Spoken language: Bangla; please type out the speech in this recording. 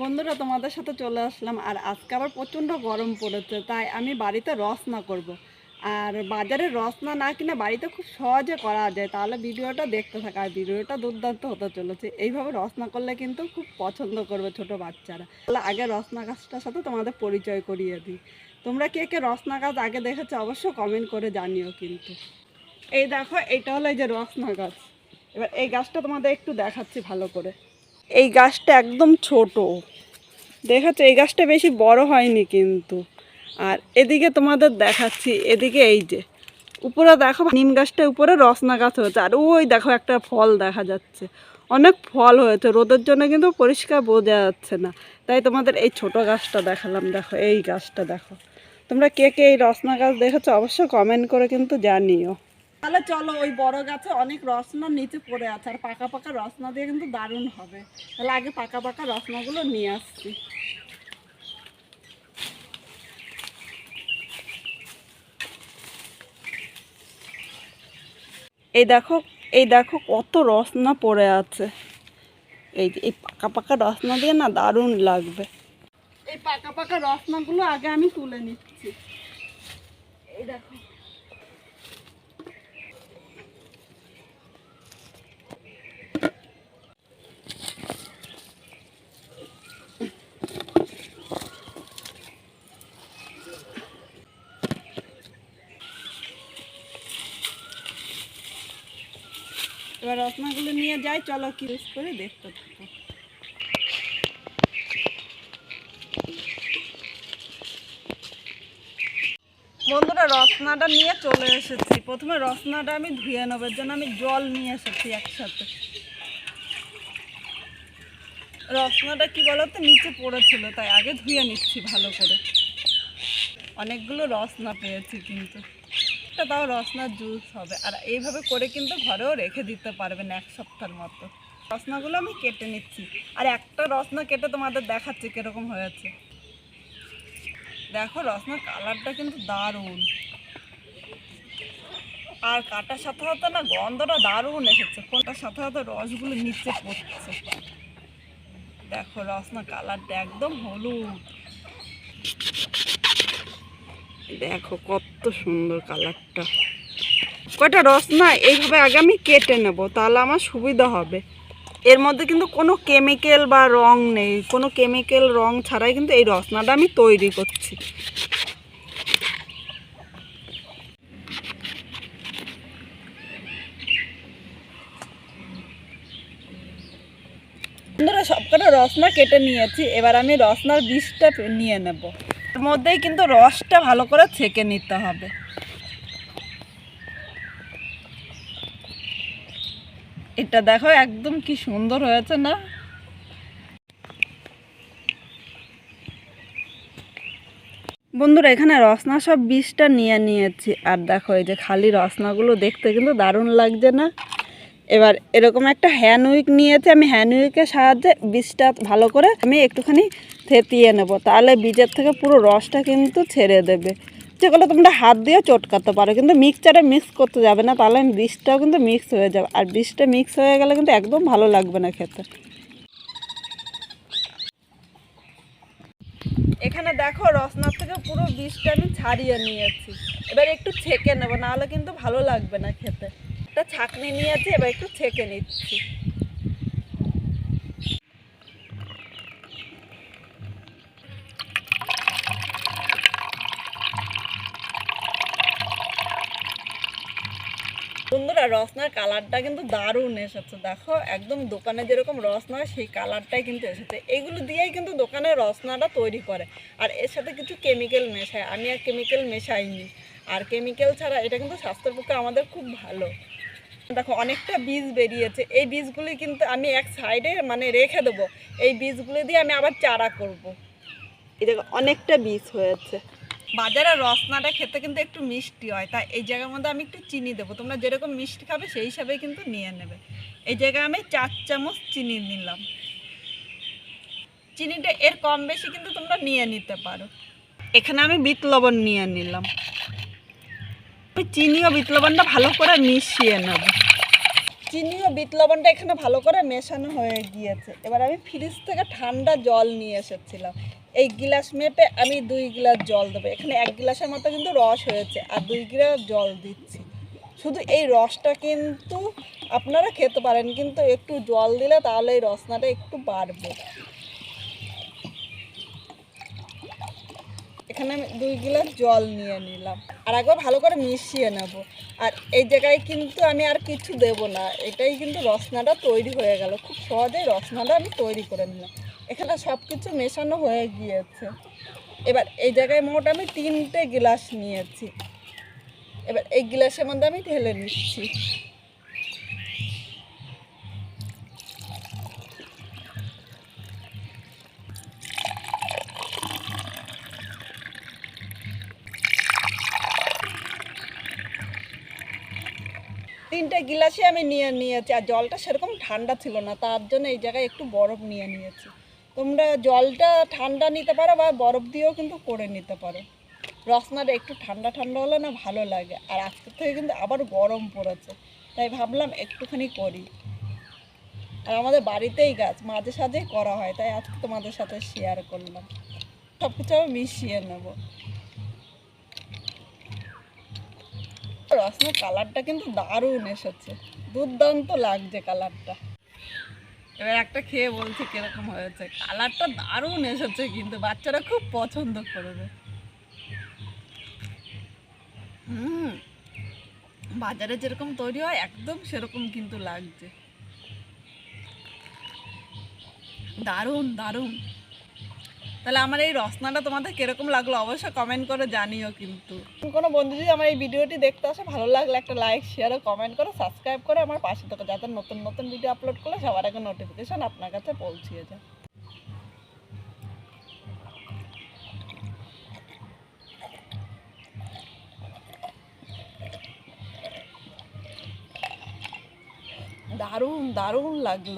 বন্ধুরা, তোমাদের সাথে চলে আসলাম। আর আজকে আবার প্রচণ্ড গরম পড়েছে, তাই আমি বাড়িতে রসনা করব। আর বাজারে রসনা না কিনে বাড়িতে খুব সহজে করা যায়, তাহলে ভিডিওটা দেখতে থাকা। আর ভিডিওটা দুর্দান্ত হতে চলেছে। এইভাবে রসনা করলে কিন্তু খুব পছন্দ করবে ছোট বাচ্চারা। তাহলে আগে রসনা গাছটার সাথে তোমাদের পরিচয় করিয়ে দিই। তোমরা কে কে রসনা গাছ আগে দেখেছ অবশ্য কমেন্ট করে জানিও কিন্তু। এই দেখো, এটা হলো এই যে রসনা গাছ। এবার এই গাছটা তোমাদের একটু দেখাচ্ছি ভালো করে। এই গাছটা একদম ছোট। দেখাচ্ছে এই গাছটা বেশি বড় হয়নি কিন্তু। আর এদিকে তোমাদের দেখাচ্ছি, এদিকে এই যে, উপরে দেখো নিম গাছটা উপরে রসনা গাছ হয়েছে, আর ওই দেখো একটা ফল দেখা যাচ্ছে। অনেক ফল হয়েছে, রোদের জন্য কিন্তু পরিষ্কার বোঝা যাচ্ছে না। তাই তোমাদের এই ছোট গাছটা দেখালাম, দেখো এই গাছটা দেখো। তোমরা কে কে এই রসনা গাছ দেখেছ অবশ্যই কমেন্ট করে কিন্তু জানিও। তাহলে চলো, ওই বড় গাছে অনেক রসনা নিচে পড়ে আছে, আর পাকা পাকা রসনা দিয়ে কিন্তু দারুণ হবে। তাহলে আগে পাকা পাকা রসনাগুলো নিয়ে আসছি। এই দেখো এই দেখো কত রসনা পড়ে আছে। এই যে, এই পাকা পাকা রসনা দিয়ে না দারুণ লাগবে। এই পাকা পাকা রসনাগুলো আগে আমি তুলে নিচ্ছি। এই দেখো। এবার রসনাগুলো নিয়ে যাই, চলো কি ইউজ করে, দেখতে থাকো। বন্ধুরা, রসনাটা নিয়ে চলে এসেছি। প্রথমে রসনাটা আমি ধুয়ে নেবার জন্য আমি জল নিয়ে এসেছি একসাথে। রসনাটা কি বলতো, নিচে পড়েছিল, তাই আগে ধুয়ে নিচ্ছি ভালো করে। অনেকগুলো রসনা পেয়েছি কিন্তু। একটা তাও রসনার জুস হবে। আর এইভাবে করে কিন্তু ঘরেও রেখে দিতে পারবেন এক সপ্তাহের মতো। রসনাগুলো আমি কেটে নিচ্ছি। আর একটা রসনা কেটে তোমাদের দেখাচ্ছি কীরকম হয়েছে। দেখো, রসনার কালারটা কিন্তু দারুণ। আর কাটার সাথে সাথে না গন্ধটা দারুণ এসেছে। কোনটার সাথে সাথে রসগুলো নিচে পড়ছে। দেখো রসনা কালারটা একদম হলুদ। দেখো কত সুন্দর কালারটা। কয়টা রস? না, এইভাবে আগে আমি কেটে নেব, তাহলে আমার সুবিধা হবে। এর মধ্যে কিন্তু কোনো কেমিক্যাল বা রং নেই, কোনো কেমিক্যাল রং ছাড়াই কিন্তু এই রসনাটা আমি তৈরি করছি। সবকটা রসনা কেটে নিয়েছি, এবার আমি রসনার বীজটা নিয়ে নেব। মধ্যেই কিন্তু রসটা ভালো করে ছেঁকে নিতে হবে। এটা দেখো একদম কি সুন্দর হয়েছে না? বন্ধুরা, এখানে রসনা সব বীজটা নিয়ে নিয়েছি। আর দেখো, এই যে খালি রসনাগুলো দেখতে কিন্তু দারুণ লাগছে না? এবার এরকম একটা হ্যান্ড উইক নিয়েছি। আমি হ্যান্ড উইকের সাহায্যে বীজটা ভালো করে আমি একটুখানি থেতিয়ে নেব। তাহলে বীজের থেকে পুরো রসটা কিন্তু ছেড়ে দেবে। যেগুলো তোমরা হাত দিয়ে চটকাতে পারো, কিন্তু মিক্সচারে মিক্স করতে যাবে না, তাহলে বীজটাও কিন্তু মিক্স হয়ে যাবে। আর বীজটা মিক্স হয়ে গেলে কিন্তু একদম ভালো লাগবে না খেতে। এখানে দেখো রসনার থেকে পুরো বীজটা আমি ছাড়িয়ে নিয়েছি। এবার একটু ছেঁকে নেব, নাহলে কিন্তু ভালো লাগবে না খেতে। একটা ছাঁকনি নিয়েছি, এবার একটু ছেঁকে নিচ্ছি। বন্ধুরা রসনার কালারটা কিন্তু দারুণ এসেছে। দেখো, একদম দোকানে যেরকম রসনা সেই কালারটাই কিন্তু এসেছে। এগুলো দিয়েই কিন্তু দোকানে রসনাটা তৈরি করে। আর এর সাথে কিছু কেমিক্যাল মেশায়। আমি আর কেমিক্যাল মেশাইনি। আর কেমিক্যাল ছাড়া এটা কিন্তু স্বাস্থ্যের পক্ষে আমাদের খুব ভালো। দেখো, অনেকটা বীজ বেরিয়েছে। এই বীজগুলি কিন্তু আমি এক সাইডে মানে রেখে দেবো। এই বীজগুলি দিয়ে আমি আবার চারা করব। এই দেখো, অনেকটা বীজ হয়েছে। বাজারে রসনাটা খেতে কিন্তু একটু মিষ্টি হয়। তাই এই জায়গার মধ্যে আমি একটু চিনি দেবো। তোমরা যেরকম মিষ্টি খাবে সেই হিসাবে কিন্তু নিয়ে নেবে। এই জায়গায় আমি চার চামচ চিনি নিলাম। চিনিটা এর কম বেশি কিন্তু তোমরা নিয়ে নিতে পারো। এখানে আমি বিট লবণ নিয়ে নিলাম। আমি চিনি ও বিট লবণটা ভালো করে মিশিয়ে নেব। চিনি ও বিট লবণটা এখানে ভালো করে মেশানো হয়ে গিয়েছে। এবার আমি ফ্রিজ থেকে ঠান্ডা জল নিয়ে এসেছিলাম। এই গিলাস মেপে আমি দুই গ্লাস জল দেবো। এখানে এক গ্লাসের মতো কিন্তু রস হয়েছে আর দুই গ্লাস জল দিচ্ছি। শুধু এই রসটা কিন্তু আপনারা খেতে পারেন, কিন্তু একটু জল দিলে তাহলে এই রসনাটা একটু বাড়বে। এখানে আমি দুই গ্লাস জল নিয়ে নিলাম। আর একবার ভালো করে মিশিয়ে নেব। আর এই জায়গায় কিন্তু আমি আর কিছু দেব না। এটাই কিন্তু রসনাটা তৈরি হয়ে গেল। খুব সহজেই রসনাটা আমি তৈরি করে নিলাম। এখানে সব কিছু মেশানো হয়ে গিয়েছে। এবার এই জায়গায় মোট আমি তিনটে গ্লাস নিয়েছি। এবার এই গ্লাসের মধ্যে আমি ঢেলে নিচ্ছি। তিনটে গিলাসে আমি নিয়ে নিয়েছি, আর জলটা সেরকম ঠান্ডা ছিল না, তার জন্য এই জায়গায় একটু বরফ নিয়ে নিয়েছি। তোমরা জলটা ঠান্ডা নিতে পারো বা বরফ দিয়েও কিন্তু করে নিতে পারো। রসনাটা একটু ঠান্ডা ঠান্ডা হলে না ভালো লাগে। আর আজকে থেকে কিন্তু আবার গরম পড়েছে। তাই ভাবলাম একটুখানি করি। আর আমাদের বাড়িতেই গাছ, মাঝে সাঝেই করা হয়। তাই আজকে তোমাদের সাথে শেয়ার করলাম। সব কিছু আমি মিশিয়ে নেব। রসনার কালারটা কিন্তু দারুণ এসেছে। দুর্দান্ত লাগছে কালারটা এবার একটা খেয়ে বলছে কীরকম হয়েছে। কালারটা দারুণ এসেছে কিন্তু বাচ্চারা খুব পছন্দ করবে। হুম, বাজারে যেরকম তৈরি হয়, একদম সেরকম কিন্তু লাগছে। দারুণ দারুণ। তাহলে আমার এই রসনাটা তোমাদের কীরকম লাগল অবশ্যই কমেন্ট করে জানিও কিন্তু। কোনো বন্ধু যদি আমার এই ভিডিওটি দেখতে আসে, ভালো লাগলে একটা লাইক শেয়ার ও কমেন্ট করে সাবস্ক্রাইব করে আমার পাশে থাকো যাতে নতুন নতুন ভিডিও আপলোড করলে সবার আগে নোটিফিকেশন আপনার কাছে পৌঁছিয়ে যায়। দারুণ দারুণ লাগল।